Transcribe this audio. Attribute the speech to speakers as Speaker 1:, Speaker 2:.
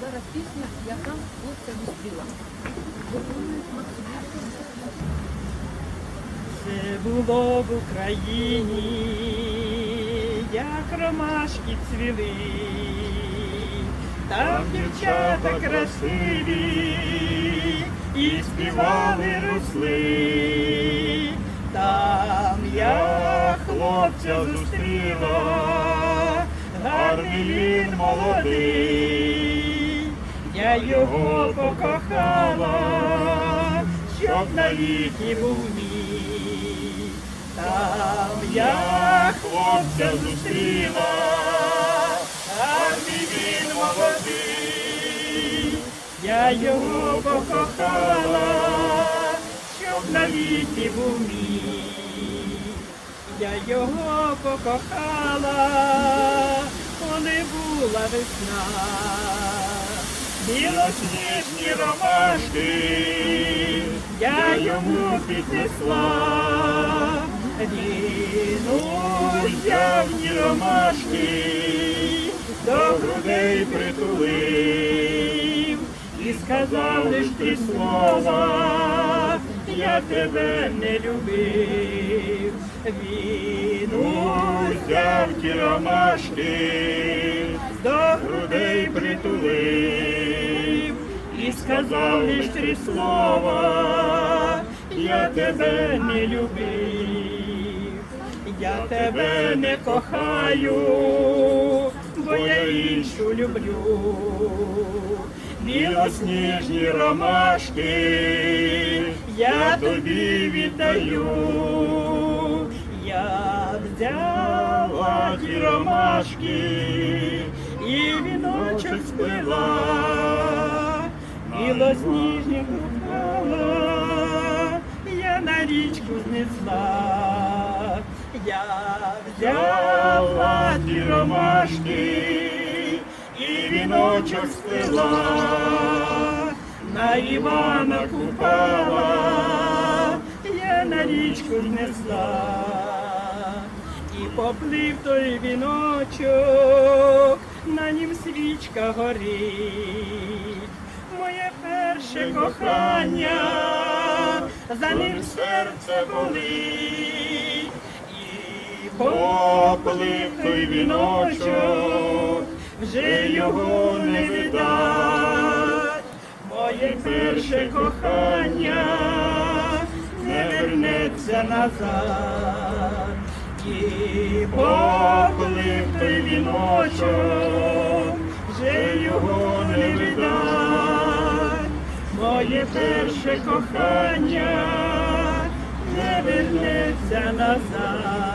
Speaker 1: зараз пісня, яка хлопця зустріла.
Speaker 2: Це було в Україні, як ромашки цвіли, там дівчата красиві і співали русли, там я хлопця зустріла, гарний він молодий, його покохала, щоб навіки був мій. Там я хлопця зустріла, гарний він молодий, я його покохала, щоб навіки був мій. Я його покохала, коли була весна. Білосніжні ромашки, я йому піднесла. Він уявні ромашки, до грудей притулив і сказав лиш три слова, я тебе не любив. Він узяв ті ромашки, до грудей притулив сказав лиш три слова, я тебе не любив, я тебе не кохаю, бо я іншу люблю. Білосніжні ромашки, я тобі віддаю, я взяла ті ромашки і віночок сплила, білосніжні купала, я на річку знесла, я взяла ті ромашки і віночок сплила, на Івана купала, я на річку знесла, і поплив той віночок, на нім свічка горить, моє перше кохання, за ним серце болить. І поплив той віночок, вже його не видать, моє перше кохання не вернеться назад, і поплив той віночок, моє перше кохання не вернеться назад.